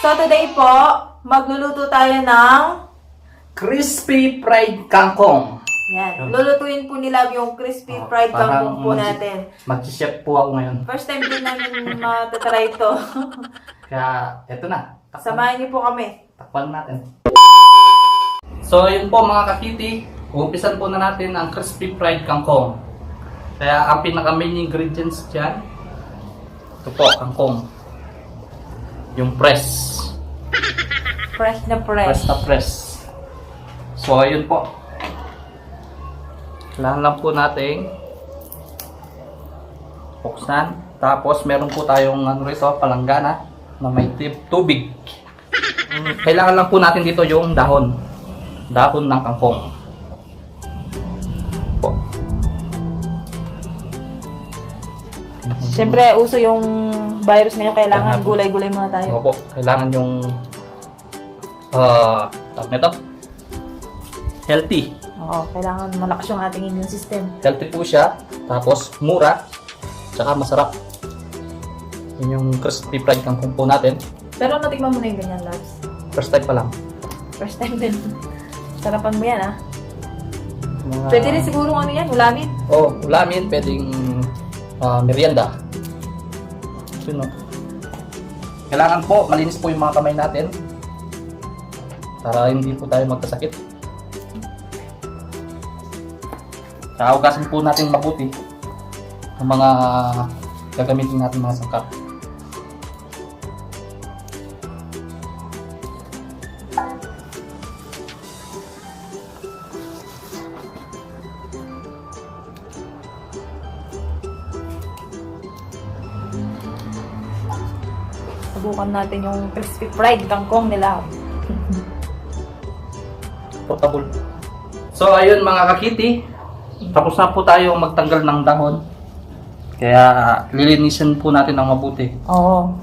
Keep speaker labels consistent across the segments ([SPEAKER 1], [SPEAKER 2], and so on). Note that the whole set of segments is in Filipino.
[SPEAKER 1] So today po, magluluto tayo ng
[SPEAKER 2] Crispy fried kangkong.
[SPEAKER 1] yan. Lulutuin po nila yung crispy
[SPEAKER 2] Oh,
[SPEAKER 1] fried
[SPEAKER 2] parang
[SPEAKER 1] kangkong po
[SPEAKER 2] mag-
[SPEAKER 1] natin.
[SPEAKER 2] Mag-chef po ako ngayon.
[SPEAKER 1] First time din namin matatry ito.
[SPEAKER 2] Kaya, eto na. Takpan,
[SPEAKER 1] Samahan niyo po kami.
[SPEAKER 2] takpan natin. So, yun po mga kakiti. Umpisan po na natin ang crispy fried kangkong. Kaya, ang pinaka main ingredients dyan, ito po, kangkong. Yung press.
[SPEAKER 1] Fresh na
[SPEAKER 2] Press
[SPEAKER 1] fresh.
[SPEAKER 2] na press. So, ayun po. Kailangan lang po natin buksan. Tapos, meron po tayong ano rito, palanggana na may tib- tubig. Mm, Kailangan lang po natin dito yung dahon. Dahon ng kangkong. Po.
[SPEAKER 1] Siyempre, uso yung virus ngayon. Kailangan
[SPEAKER 2] po.
[SPEAKER 1] gulay-gulay muna tayo.
[SPEAKER 2] Opo, kailangan yung ah, tawag nito, healthy.
[SPEAKER 1] Oo, kailangan malakas yung ating immune system.
[SPEAKER 2] Healthy po siya, tapos mura, tsaka masarap. Yun yung crispy fried kangkong po natin.
[SPEAKER 1] Pero natikman mo na yung ganyan, loves.
[SPEAKER 2] First time pa lang.
[SPEAKER 1] First time din. Sarapan mo yan, ah.
[SPEAKER 2] Mga,
[SPEAKER 1] Pwede rin siguro ano yan, ulamin.
[SPEAKER 2] Oh, ulamin, pwedeng ah, merienda. Yun, no? Kailangan po, malinis po yung mga kamay natin. Para hindi po tayo magkasakit. Tsaka hugasan po natin mabuti ang mga gagamitin natin mga sangkap.
[SPEAKER 1] Subukan natin yung crispy fried kangkong nila.
[SPEAKER 2] portable. So ayun mga kakiti, tapos na po tayo magtanggal ng dahon. Kaya lilinisin po natin ng mabuti.
[SPEAKER 1] Oo.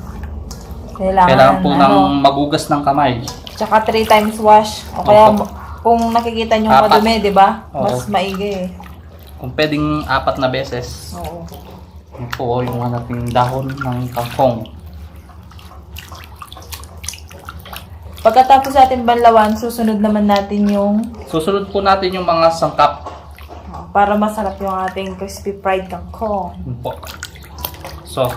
[SPEAKER 1] Kailangan,
[SPEAKER 2] Kailangan po ng
[SPEAKER 1] ano,
[SPEAKER 2] magugas ng kamay.
[SPEAKER 1] tsaka three times wash. O kaya
[SPEAKER 2] Opo.
[SPEAKER 1] kung nakikita nyo
[SPEAKER 2] Apat.
[SPEAKER 1] madumi, di ba? Mas maigi eh.
[SPEAKER 2] Kung pwedeng apat na beses.
[SPEAKER 1] Oo.
[SPEAKER 2] Yun po yung ating dahon ng kangkong.
[SPEAKER 1] Pagkatapos natin banlawan, susunod naman natin yung
[SPEAKER 2] Susunod po natin yung mga sangkap.
[SPEAKER 1] oh, para masarap yung ating crispy fried kangkong.
[SPEAKER 2] Yun po. So,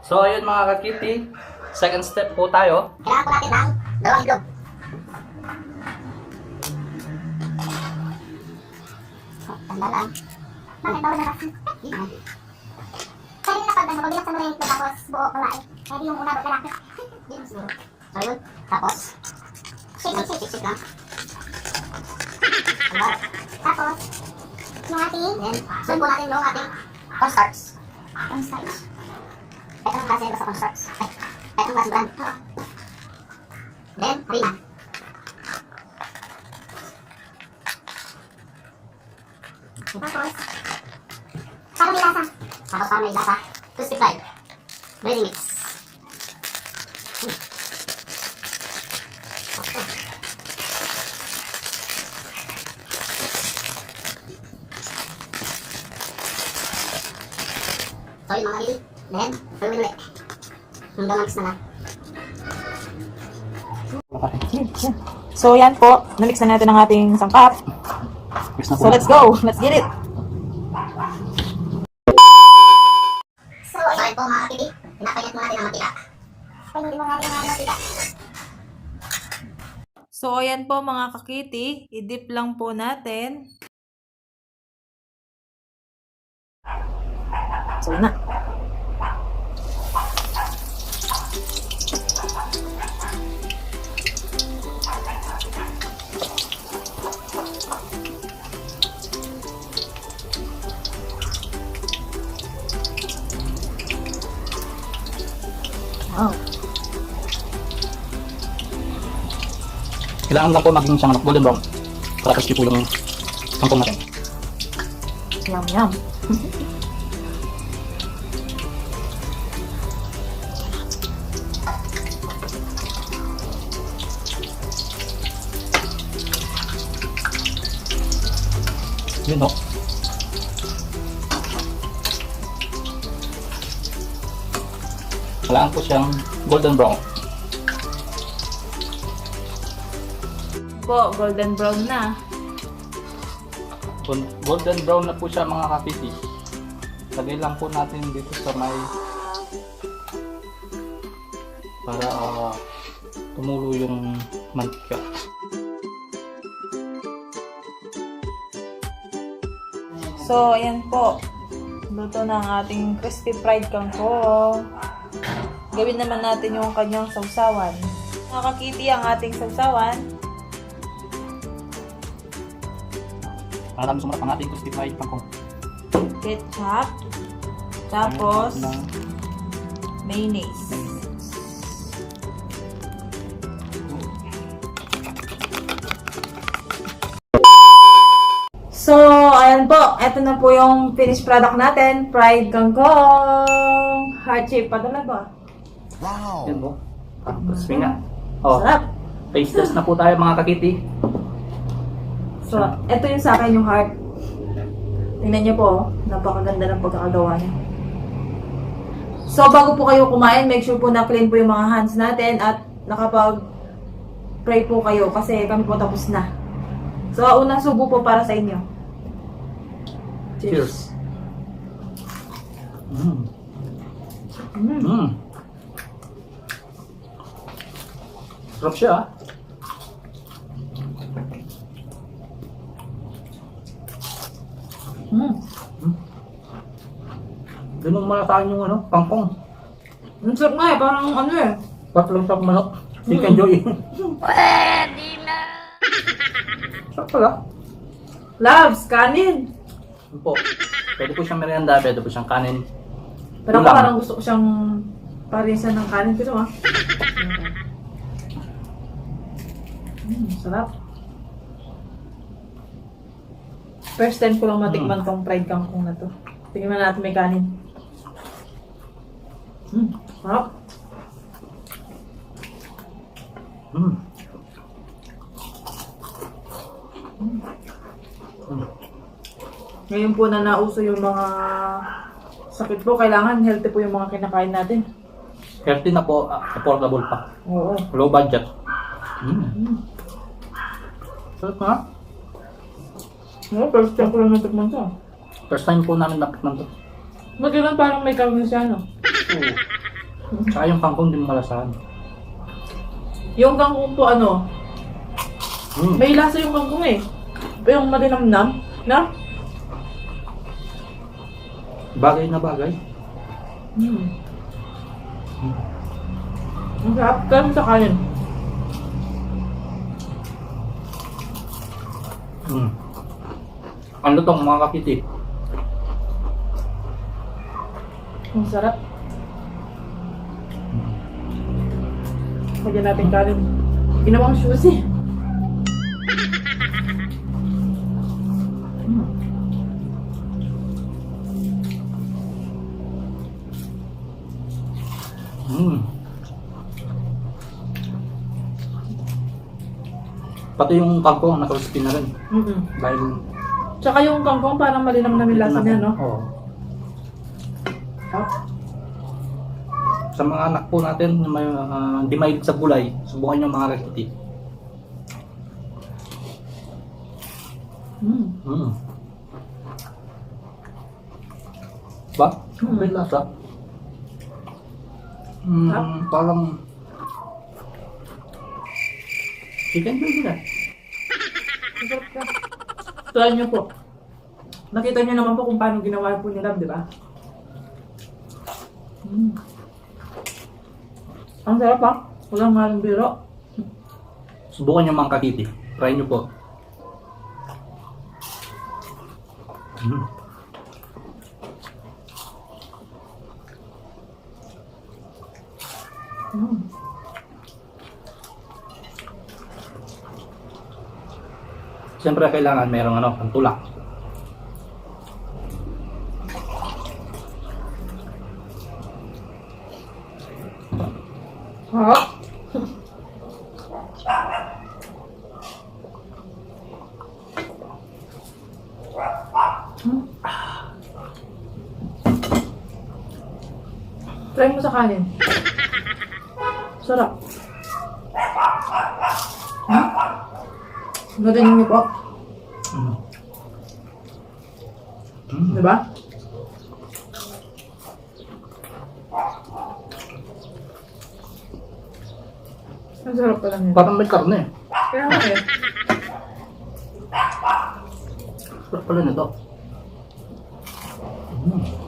[SPEAKER 2] so ayun mga kakiti, second step po tayo.
[SPEAKER 3] Kailangan po natin ng dalawang itlog. Tanda lang. Bakit bawal na kasi? Pwede na pagdano, pag binaksan mo na yung itlog tapos buo babae. Pwede yung una, ba't lalaki? Yun siguro. So yun, tapos, shake, shake, shake, shake lang. Diba? Tapos, yung ating, then, sunod po natin yung ating cornstarch. Cornstarch. Ito ang klase basta cornstarch. Ay, ito ang klase brand. Then, harina. Tapos, para may lasa. Tapos para may lasa, crispy fried. Ready mix. Hmm. Okay. So yun mga kabili. Then, gawin ulit. Max na lang.
[SPEAKER 1] So yan po, namix na natin ang ating sangkap. So let's go, let's get it!
[SPEAKER 3] So, ayun po mga kabili. Pinapayat mo natin ang mantika. Payunin mo natin ang mantika.
[SPEAKER 1] So ayan po mga kakiti, i-dip lang po natin. So na.
[SPEAKER 2] Kailangan lang po maging siyang golden brown para crispy po yung kangkong natin.
[SPEAKER 1] Yum, yum.
[SPEAKER 2] Yun o. Kailangan ko siyang golden brown.
[SPEAKER 1] Po, golden brown na.
[SPEAKER 2] Gol- Golden brown na po siya mga kapiti. Lagay lang po natin dito sa may para ah, tumulo yung mantika.
[SPEAKER 1] So, ayan po. Luto na ang ating crispy fried kangkong. Gawin naman natin yung kanyang sausawan. Nakakiti ang ating sausawan.
[SPEAKER 2] Para sumarap ang ating crispy fried kangkong.
[SPEAKER 1] Ketchup. Tapos, mayonnaise. So, ayan po. Ito na po yung finished product natin. Fried kangkong. Heart shape pa talaga.
[SPEAKER 2] Yan po. Ah, crispy nga. Oh,
[SPEAKER 1] Sarap.
[SPEAKER 2] taste test na po tayo mga kakiti.
[SPEAKER 1] So, ito yung sa akin yung heart. Tingnan niyo po, oh. napakaganda ng pagkakagawa niya. So, bago po kayo kumain, make sure po na clean po yung mga hands natin at nakapag pray po kayo kasi kami po tapos na. So, unang subo po para sa inyo.
[SPEAKER 2] Cheers. Mm.
[SPEAKER 1] Mm.
[SPEAKER 2] Mm. Sarap siya ah. Ganun malasahan yung ano, kangkong.
[SPEAKER 1] Ang sarap nga eh, parang ano eh.
[SPEAKER 2] Tatlong sa manok. Chicken joy. Pwede na. Sarap pala.
[SPEAKER 1] Loves, kanin.
[SPEAKER 2] Yun po. Pwede po siyang merienda, pwede po siyang kanin.
[SPEAKER 1] Pero ako
[SPEAKER 2] Ulam.
[SPEAKER 1] parang gusto ko siyang parisan ng kanin ko ah. Mm, sarap. First time ko lang matikman tong fried kangkong na to. Tingnan natin may kanin. Mm, sarap.
[SPEAKER 2] Mm.
[SPEAKER 1] Ngayon po na nauso yung mga sakit po, kailangan healthy po yung mga kinakain natin.
[SPEAKER 2] Healthy na po, ah, affordable pa.
[SPEAKER 1] Oo.
[SPEAKER 2] Low budget. Mm.
[SPEAKER 1] Mm.
[SPEAKER 2] Sarap nga.
[SPEAKER 1] No, first time ko lang natikman to.
[SPEAKER 2] First time po namin natikman to.
[SPEAKER 1] Magandang parang may karne siya, no?
[SPEAKER 2] Oo. Tsaka yung kangkong din malasahan.
[SPEAKER 1] Yung kangkong po ano,
[SPEAKER 2] Mm.
[SPEAKER 1] may lasa yung kangkong eh. Yung malinamnam, na?
[SPEAKER 2] Bagay na bagay.
[SPEAKER 1] Hmm. Ang sarap. Kaya sa kanin.
[SPEAKER 2] Mm. Ano tong mga kapiti?
[SPEAKER 1] Ang sarap. Lagyan natin kanin. Ginawang sushi. Mm.
[SPEAKER 2] Mm. Pati yung kangkong naka-crispy na rin.
[SPEAKER 1] Mm-mm.
[SPEAKER 2] Dahil
[SPEAKER 1] Tsaka yung kangkong parang malinamnam yung lasa niya, no?
[SPEAKER 2] Oo.
[SPEAKER 1] Sarap.
[SPEAKER 2] Sa mga anak po natin na may, ah, hindi mahilig sa gulay, subukan nyo mga kakiti.
[SPEAKER 1] Mm.
[SPEAKER 2] Mm. Ba?
[SPEAKER 1] Mm.
[SPEAKER 2] May lasa. Mm,
[SPEAKER 1] Sarap.
[SPEAKER 2] parang chicken joy nila.
[SPEAKER 1] Ang sarap ka. Niyo po. Nakita niyo naman po kung paano ginawa po ni Love, di ba? Mm. Ang sarap ah. Walang maling biro.
[SPEAKER 2] Subukan nyo mga kakiti. Try nyo po. Mm.
[SPEAKER 1] Mm.
[SPEAKER 2] Siyempre kailangan merong ano, pantulak.
[SPEAKER 1] Sarap. Try mo sa kanin. Sarap. Hmm? Gano'n niyo po.
[SPEAKER 2] Mm.
[SPEAKER 1] Diba? Ang sarap pala nito.
[SPEAKER 2] Parang may karne.
[SPEAKER 1] Kaya nga eh.
[SPEAKER 2] Sarap pala nito. Mm.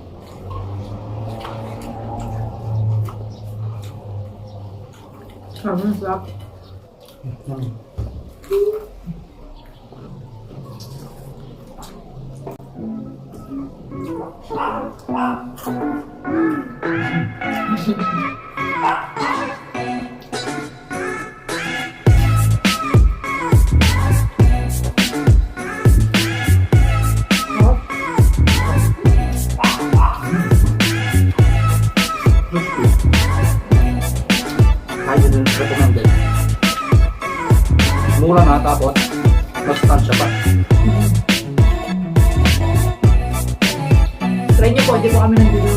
[SPEAKER 1] Sarap, ang sarap.
[SPEAKER 2] Mm.
[SPEAKER 1] Sarap. Try niyo po, di po kami nandito.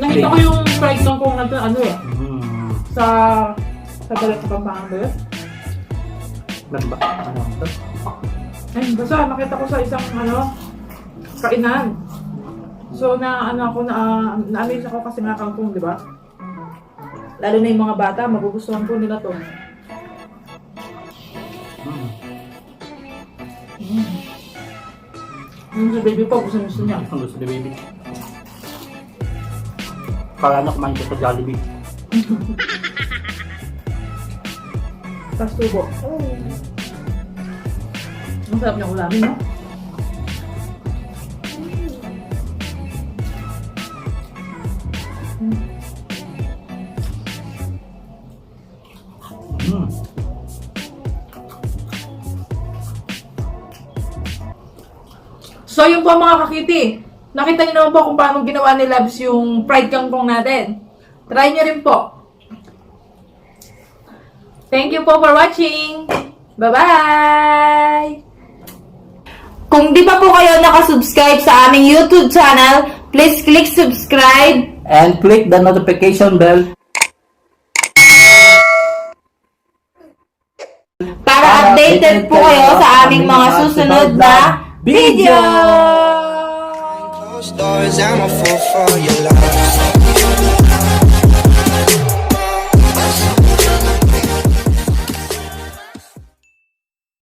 [SPEAKER 1] Nakita ko yung fried ng kung natin ano eh.
[SPEAKER 2] Mm.
[SPEAKER 1] Sa sa balat sa Pampanga ba yun?
[SPEAKER 2] Ganun ba? Ano?
[SPEAKER 1] Ay, basta nakita ko sa isang ano, kainan. So na ano ako na na-amaze ako kasi nga kangkong, di ba? Lalo na yung mga bata, magugustuhan po nila to.
[SPEAKER 2] Mm.
[SPEAKER 1] Yung si baby po, gusto gusto niya.
[SPEAKER 2] Ang gusto ni baby. Kala na kumain ko sa Jollibee.
[SPEAKER 1] Tapos tubo. Ang sarap niyang ulamin, no? So yun po mga kakiti. Nakita niyo naman po kung paano ginawa ni Labs yung fried kangkong natin. Try niyo rin po. Thank you po for watching. Bye-bye! Kung di pa po kayo nakasubscribe sa aming YouTube channel, please click subscribe
[SPEAKER 2] And click the notification bell
[SPEAKER 1] para updated po kayo sa aming mga susunod na video!